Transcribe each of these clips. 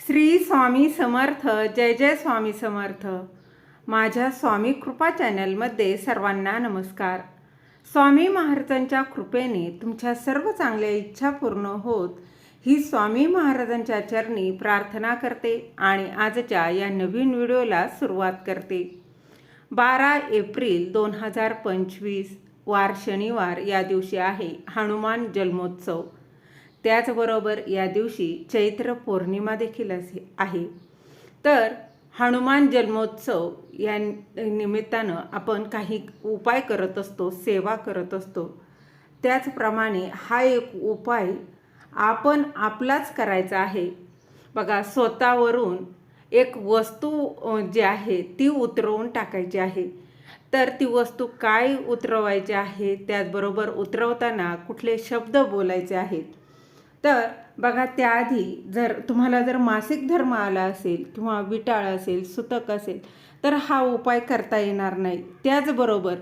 श्री स्वामी समर्थ जय जय स्वामी समर्थ. माझ्या स्वामी कृपा चॅनलमध्ये सर्वांना नमस्कार. स्वामी महाराजांच्या कृपेने तुमच्या सर्व चांगल्या इच्छा पूर्ण होत ही स्वामी महाराजांच्या चरणी प्रार्थना करते आणि आजच्या या नवीन व्हिडिओला सुरुवात करते. बारा एप्रिल दोन हजार पंचवीस वार शनिवार या दिवशी आहे हनुमान जन्मोत्सव. त्याचबरोबर या दिवशी चैत्र पौर्णिमा देखील असे आहे. तर हनुमान जन्मोत्सव या निमित्तानं आपण काही उपाय करत असतो सेवा करत असतो. त्याचप्रमाणे हा एक उपाय आपण आपलाच करायचा आहे. बघा स्वतःवरून एक वस्तू जी आहे ती उतरवून टाकायची आहे. तर ती वस्तू काय उतरवायची आहे? त्याचबरोबर उतरवताना कुठले शब्द बोलायचे आहेत? तर बघा त्याआधी जर तुम्हाला जर मासिक धर्म आला असेल किंवा विटाळ असेल सुतक असेल तर हा उपाय करता येणार नाही. त्याचबरोबर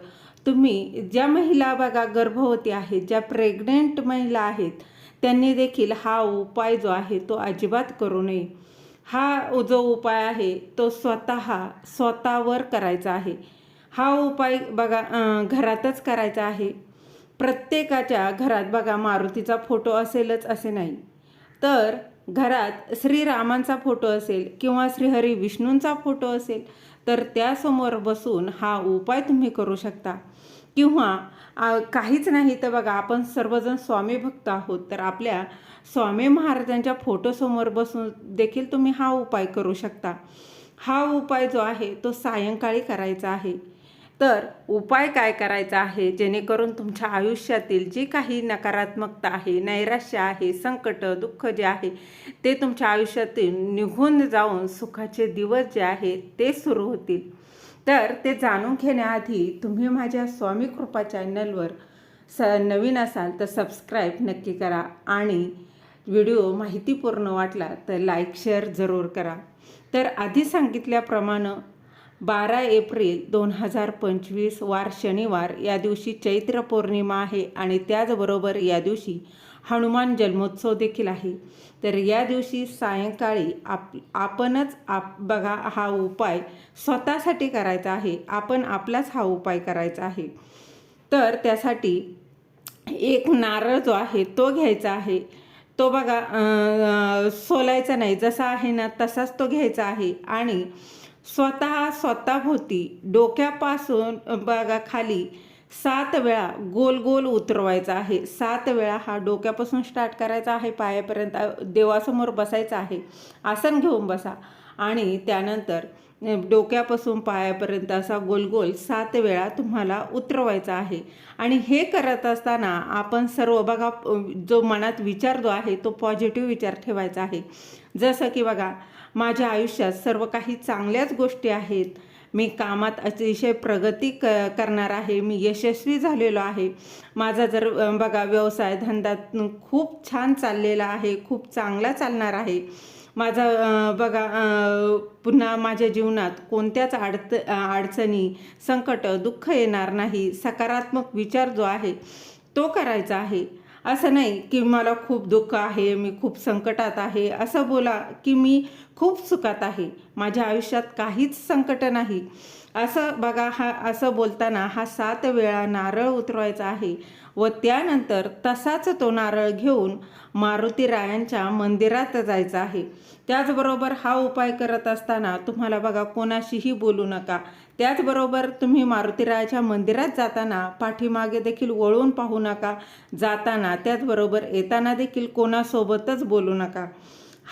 तुम्ही ज्या महिला बघा गर्भवती आहेत ज्या प्रेग्नेंट महिला आहेत त्यांनी देखील हा उपाय जो आहे तो अजिबात करू नये. हा जो उपाय आहे तो स्वतः स्वतःवर करायचा आहे. हा उपाय बघा घरातच करायचा आहे. प्रत्येकाच्या घरात बघा मारुतीचा फोटो असेलच असे नाही. तर घरात श्रीरामांचा फोटो असेल किंवा श्रीहरी विष्णूंचा फोटो असेल तर त्यासमोर बसून हा उपाय तुम्ही करू शकता. किंवा काहीच नाही तर बघा आपण सर्वजण स्वामी भक्त आहोत तर आपल्या स्वामी महाराजांच्या फोटोसमोर बसून देखील तुम्ही हा उपाय करू शकता. हा उपाय जो आहे तो सायंकाळी करायचा आहे. तर उपाय काय करायचा आहे? जेणेकरून तुमच्या आयुष्यातील जी काही नकारात्मकता आहे नैराश्य आहे संकट दुःख जे आहे ते तुमच्या आयुष्यातील निघून जाऊन सुखाचे दिवस जे आहे ते सुरू होतील. तर ते जाणून घेण्याआधी तुम्ही माझ्या स्वामी कृपा चॅनलवर स नवीन असाल तर सबस्क्राईब नक्की करा आणि व्हिडिओ माहितीपूर्ण वाटला तर लाईक शेअर जरूर करा. तर आधी सांगितल्याप्रमाणे बारा एप्रिल दोन हजार पंचवीस वार शनिवार या दिवशी चैत्र पौर्णिमा आहे आणि त्याचबरोबर या दिवशी हनुमान जन्मोत्सव देखील आहे. तर या दिवशी सायंकाळी आप आपणच आप बघा हा उपाय स्वतःसाठी करायचा आहे. आपण आपलाच हा उपाय करायचा आहे. तर त्यासाठी एक नारळ जो आहे तो घ्यायचा आहे. तो बघा सोलायचा नाही. जसा आहे ना तसाच तो घ्यायचा आहे. आणि स्वतः स्वतःभोवती डोक्यापासून बघा खाली सात वेळा गोल गोल उतरवायचा आहे. सात वेळा हा डोक्यापासून स्टार्ट करायचा आहे. पायापर्यंत देवासमोर बसायचं आहे. आसन घेऊन बसा. आणि त्यानंतर डोक्यापासून पायापर्यंत असा गोल गोल सात वेळा तुम्हाला उतरवायचा आहे. आणि हे करत असताना आपण सर्व बघा जो मनात विचार जो आहे तो पॉझिटिव्ह विचार ठेवायचा आहे. जसं की बघा माझ्या आयुष्यात सर्व काही चांगल्याच गोष्टी आहेत. मी कामात अतिशय प्रगती क करणार आहे. मी यशस्वी झालेलो आहे. माझा जर बघा व्यवसाय धंदा खूप छान चाललेला आहे. खूप चांगला चालणार आहे. माझा बघा पुन्हा माझ्या जीवनात कोणत्याच अडत अडचणी संकट दुःख येणार नाही. सकारात्मक विचार जो आहे तो करायचा आहे. असं नाही की मला खूप दुःख आहे मी खूप संकटात आहे असं बोला की मी खूप सुखात आहे. माझ्या आयुष्यात काहीच संकट नाही. असं बघा हा असं बोलताना हा सात वेळा नारळ उतरवायचा आहे व त्यानंतर तसाच तो नारळ घेऊन मारुती रायांच्या मंदिरात जायचं आहे. त्याचबरोबर हा उपाय करत असताना तुम्हाला बघा कोणाशीही बोलू नका. त्याचबरोबर तुम्ही मारुतीरायाच्या मंदिरात जाताना पाठीमागे देखील वळून पाहू नका. जाताना त्याचबरोबर येताना देखील कोणासोबतच बोलू नका.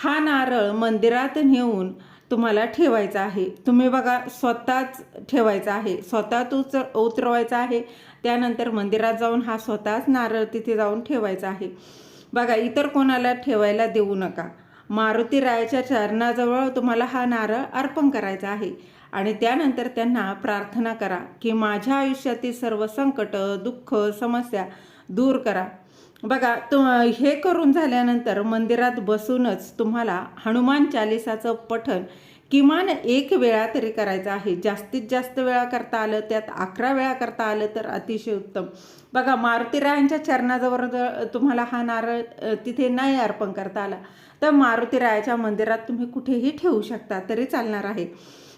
हा नारळ मंदिरात नेऊन तुम्हाला ठेवायचा आहे. तुम्ही बघा स्वतःच ठेवायचा आहे. स्वतः उच उतरवायचा आहे. त्यानंतर मंदिरात जाऊन हा स्वतःच नारळ तिथे जाऊन ठेवायचा आहे. बघा इतर कोणाला ठेवायला देऊ नका. मारुती रायाच्या चरणाजवळ तुम्हाला हा नारळ अर्पण करायचा आहे. आणि त्यानंतर त्यांना प्रार्थना करा की माझ्या आयुष्यातील सर्व संकट दुःख समस्या दूर करा. बघा तु हे करून झाल्यानंतर मंदिरात बसूनच तुम्हाला हनुमान चालिसाचं पठण किमान एक वेळा तरी करायचं आहे. जास्तीत जास्त वेळा करता आलं त्यात अकरा वेळा करता आलं तर अतिशय उत्तम. बघा मारुतीरायांच्या चरणाजवळ जर तुम्हाला हा नारळ तिथे नाही अर्पण करता आला तर मारुतीरायाच्या मंदिरात तुम्ही कुठेही ठेवू शकता तरी चालणार आहे.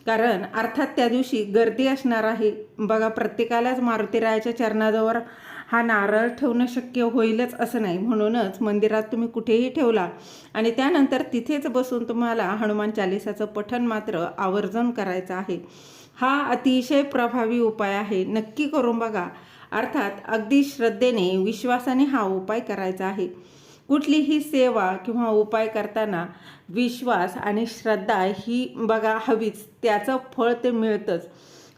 कारण अर्थात त्या दिवशी गर्दी असणार आहे. बघा प्रत्येकालाच मारुतीरायाच्या चरणाजवळ हा नारळ ठेवणं शक्य होईलच असं नाही. म्हणूनच मंदिरात तुम्ही कुठेही ठेवला आणि त्यानंतर तिथेच बसून तुम्हाला हनुमान चालिसाचं पठण मात्र आवर्जून करायचं आहे. हा अतिशय प्रभावी उपाय आहे. नक्की करून बघा. अर्थात अगदी श्रद्धेने विश्वासाने हा उपाय करायचा आहे. कुठलीही सेवा किंवा उपाय करताना विश्वास आणि श्रद्धा ही बघा हवीच. त्याचं फळ ते मिळतंच.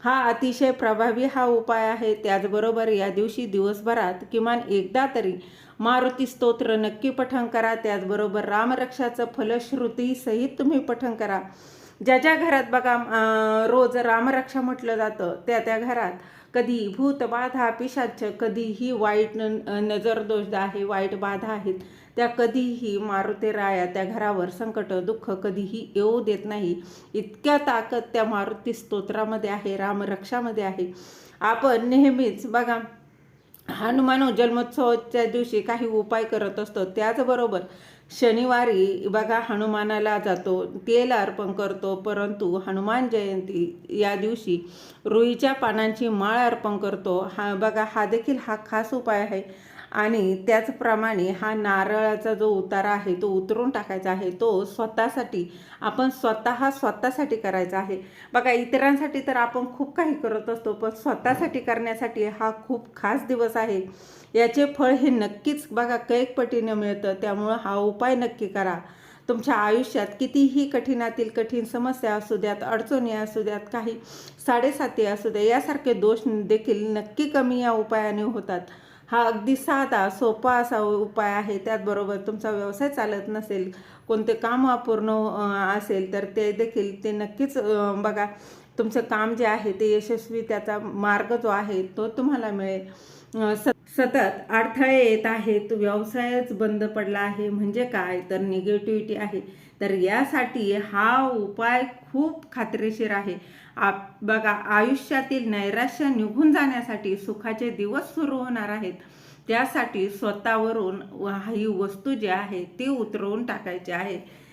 हा अतिशय प्रभावी हा उपाय आहे. त्याचबरोबर या दिवशी दिवसभरात किमान एकदा तरी मारुती स्तोत्र नक्की पठण करा. त्याचबरोबर रामरक्षाचं फलश्रुती सहित तुम्ही पठण करा. ज्या ज्या घरात बघा रोज रामरक्षा म्हटलं जातं त्या त्या घरात कधी भूत बाधा पिशाच कधीही वाईट न नजर दोष आहे वाईट बाधा आहेत. त्या कधीही मारुती राया त्या घरावर संकट दुःख कधीही येऊ देत नाही. इतक्या ताकद त्या मारुती स्तोत्रामध्ये आहे रामरक्षामध्ये आहे. आपण नेहमीच बघा हनुमान जन्मोत्सवाच्या दिवशी काही उपाय करत असतो. त्याचबरोबर शनिवारी बघा हनुमानाला जातो तेल अर्पण करतो परंतु हनुमान जयंती या दिवशी रुईच्या पानांची माळ अर्पण करतो. हा बघा हा देखील हा खास उपाय आहे. आणि त्याचप्रमाणे हा नारळाचा जो उतारा आहे तो उतरून टाकायचा आहे तो स्वतःसाठी आपण स्वतः स्वतःसाठी करायचा आहे. बघा इतरांसाठी तर आपण खूप काही करत असतो पण स्वतःसाठी करण्यासाठी हा खूप खास दिवस आहे. याचे फळ हे नक्कीच बघा कैकपटीनं मिळतं. त्यामुळं हा उपाय नक्की करा. तुमच्या आयुष्यात कितीही कठीणातील कठीण समस्या असू द्यात अडचणी असू द्यात काही साडेसाती असू द्या यासारखे दोष देखील नक्की कमी या उपायाने होतात. हा अगदी साधा सोपा असा उपाय आहे. त्याचबरोबर तुमचा व्यवसाय चालत नसेल कोणते काम अपूर्ण असेल तर ते देखील ते नक्कीच बघा तुमचं काम जे आहे ते यशस्वी त्याचा मार्ग जो आहे तो तुम्हाला मिळेल. स सतत अडथळे येत आहेत व्यवसायच बंद पडला आहे म्हणजे काय? तर निगेटिव्हिटी आहे. तर यासाठी हा उपाय खूप खात्रीशीर आहे. आप बघा आयुष्यातील नैराश्य निघून जाण्यासाठी सुखाचे दिवस सुरू होणार आहेत. त्यासाठी स्वतःवरून ही वस्तू जी आहे ती उतरवून टाकायची आहे.